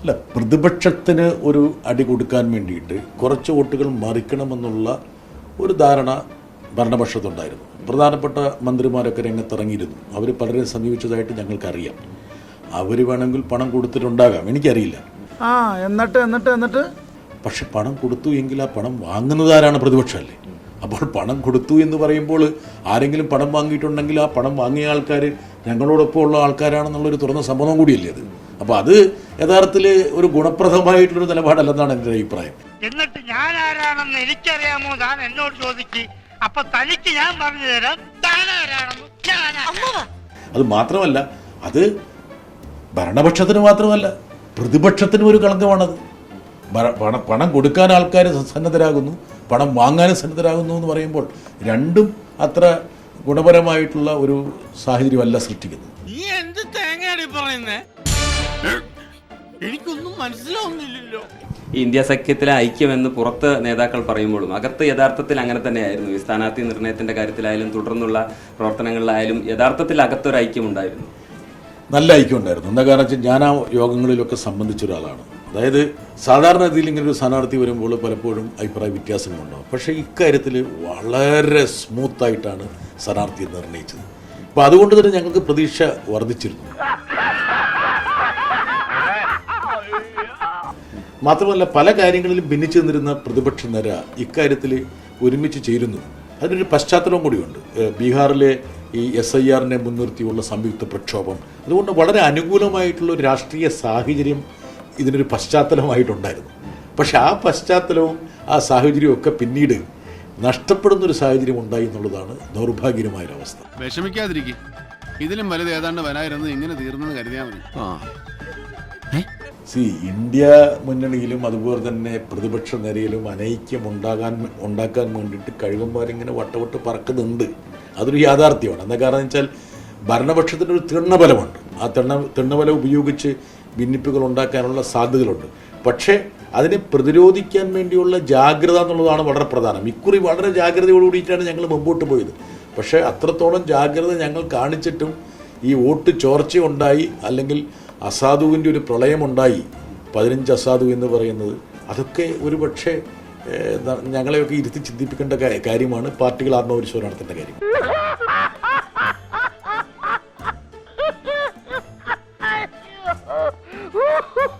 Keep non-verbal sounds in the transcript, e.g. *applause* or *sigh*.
അല്ല പ്രതിപക്ഷത്തിന് ഒരു അടി കൊടുക്കാൻ വേണ്ടിയിട്ട് കുറച്ച് വോട്ടുകൾ മറിക്കണമെന്നുള്ള ഒരു ധാരണ ഭരണപക്ഷത്തുണ്ടായിരുന്നു. പ്രധാനപ്പെട്ട മന്ത്രിമാരൊക്കെ രംഗത്തിറങ്ങിയിരുന്നു. അവർ പലരെ സമീപിച്ചതായിട്ട് ഞങ്ങൾക്കറിയാം. അവർ വേണമെങ്കിൽ പണം കൊടുത്തിട്ടുണ്ടാകാം. എനിക്കറിയില്ല. ആ എന്നിട്ട് എന്നിട്ട് എന്നിട്ട്? പക്ഷെ പണം കൊടുത്തു എങ്കിൽ ആ പണം വാങ്ങുന്നതാരാണ് പ്രതിപക്ഷമല്ലേ? അപ്പോൾ പണം കൊടുത്തു എന്ന് പറയുമ്പോൾ ആരെങ്കിലും പണം വാങ്ങിയിട്ടുണ്ടെങ്കിൽ ആ പണം വാങ്ങിയ ആൾക്കാർ ഞങ്ങളോടൊപ്പം ഉള്ള ആൾക്കാരാണെന്നുള്ളൊരു തുറന്ന സമ്മതം കൂടിയല്ലേ അത്? അപ്പോൾ അത് യഥാർത്ഥത്തിൽ ഒരു ഗുണപ്രദമായിട്ടുള്ളൊരു നിലപാടല്ലെന്നാണ് എന്റെ അഭിപ്രായം. എന്നിട്ട് ഞാൻ ആരാണെന്ന് എനിക്കറിയാമോ? താൻ എന്നോട് ചോദിച്ചു അപ്പൊ തനിക്ക് ഞാൻ പറഞ്ഞു തരാം. താൻ ആരാണെന്ന് ഞാൻ അത് മാത്രമല്ല അത് ഭരണപക്ഷത്തിന് മാത്രമല്ല പ്രതിപക്ഷത്തിനും ഒരു കളങ്കമാണത്. പണം പണം കൊടുക്കാൻ ആൾക്കാർ സന്നദ്ധരാകുന്നു പണം വാങ്ങാനും സന്നദ്ധരാകുന്നു എന്ന് പറയുമ്പോൾ രണ്ടും അത്ര ഗുണപരമായിട്ടുള്ള ഒരു സാഹചര്യമല്ല സൃഷ്ടിക്കുന്നത്. നീ എന്ത് തേങ്ങയാണ് പറയുന്നേ? എനിക്കൊന്നും മനസ്സിലാവുന്നില്ലല്ലോ. ഈ ഇന്ത്യ സഖ്യത്തിലെ ഐക്യമെന്ന് പുറത്ത് നേതാക്കൾ പറയുമ്പോഴും അകത്ത് യഥാർത്ഥത്തിൽ അങ്ങനെ തന്നെയായിരുന്നു. ഈ സ്ഥാനാർത്ഥി നിർണയത്തിന്റെ കാര്യത്തിലായാലും തുടർന്നുള്ള പ്രവർത്തനങ്ങളിലായാലും യഥാർത്ഥത്തിൽ അകത്തൊരു ഐക്യം ഉണ്ടായിരുന്നു നല്ല ഐക്യം ഉണ്ടായിരുന്നു എന്താ കാരണം വെച്ചാൽ ഞാൻ ആ യോഗങ്ങളിലൊക്കെ സംബന്ധിച്ച ഒരാളാണ്. അതായത് സാധാരണ രീതിയിൽ ഇങ്ങനെ ഒരു സ്ഥാനാർത്ഥി വരുമ്പോൾ പലപ്പോഴും അഭിപ്രായ വ്യത്യാസങ്ങളുണ്ടാവും പക്ഷേ ഇക്കാര്യത്തിൽ വളരെ സ്മൂത്തായിട്ടാണ് സ്ഥാനാർത്ഥിയെ നിർണയിച്ചത്. അപ്പോൾ അതുകൊണ്ട് തന്നെ ഞങ്ങൾക്ക് പ്രതീക്ഷ വർദ്ധിച്ചിരുന്നു. മാത്രമല്ല പല കാര്യങ്ങളിലും ഭിന്നിച്ചു നിന്നിരുന്ന പ്രതിപക്ഷ നിര ഇക്കാര്യത്തിൽ ഒരുമിച്ച് ചേരുന്നു. അതിനൊരു പശ്ചാത്തലവും കൂടിയുണ്ട്. ബീഹാറിലെ ഈ എസ് ഐ ആറിനെ മുൻനിർത്തിയുള്ള സംയുക്ത പ്രക്ഷോഭം. അതുകൊണ്ട് വളരെ അനുകൂലമായിട്ടുള്ള ഒരു രാഷ്ട്രീയ സാഹചര്യം ഇതിനൊരു പശ്ചാത്തലമായിട്ടുണ്ടായിരുന്നു. പക്ഷെ ആ പശ്ചാത്തലവും ആ സാഹചര്യവും ഒക്കെ പിന്നീട് നഷ്ടപ്പെടുന്ന ഒരു സാഹചര്യം ഉണ്ടായി എന്നുള്ളതാണ് ദൗർഭാഗ്യകരമായ ഒരു അവസ്ഥ വിഷമിക്കാതിരിക്കും. ഇതിലും വലുത് ഏതാണ്ട് വരായിരുന്നത് ഇങ്ങനെ തീർന്നെന്ന് കരുതിയാൽ മതി. സി ഇന്ത്യ മുന്നണിയിലും അതുപോലെ തന്നെ പ്രതിപക്ഷ നിരയിലും അനൈക്യം ഉണ്ടാകാൻ ഉണ്ടാക്കാൻ വേണ്ടിയിട്ട് കഴിവന്മാരിങ്ങനെ വട്ടവട്ട് പറക്കുന്നുണ്ട്. അതൊരു യാഥാർത്ഥ്യമാണ്. എന്താ കാരണം വെച്ചാൽ ഭരണപക്ഷത്തിന്റെ ഒരു തിണ്ണബലമുണ്ട്. ആ തിണ്ണ തിണ്ണബലം ഉപയോഗിച്ച് ഭിന്നിപ്പുകൾ ഉണ്ടാക്കാനുള്ള സാധ്യതകളുണ്ട്. പക്ഷേ അതിനെ പ്രതിരോധിക്കാൻ വേണ്ടിയുള്ള ജാഗ്രത എന്നുള്ളതാണ് വളരെ പ്രധാനം. ഇക്കുറി വളരെ ജാഗ്രതയോടുകൂടിയിട്ടാണ് ഞങ്ങൾ മുമ്പോട്ട് പോയത്. പക്ഷേ അത്രത്തോളം ജാഗ്രത ഞങ്ങൾ കാണിച്ചിട്ടും ഈ വോട്ട് ചോർച്ചയുണ്ടായി അല്ലെങ്കിൽ അസാധുവിന്റെ ഒരു പ്രളയമുണ്ടായി. പതിനഞ്ച് അസാധു എന്ന് പറയുന്നത്. അതൊക്കെ ഒരു പക്ഷേ ഞങ്ങളെയൊക്കെ ഇരുത്തി ചിന്തിപ്പിക്കേണ്ട കാര്യമാണ് പാർട്ടികൾ ആത്മപരിശോധന നടത്തേണ്ട കാര്യം. *laughs*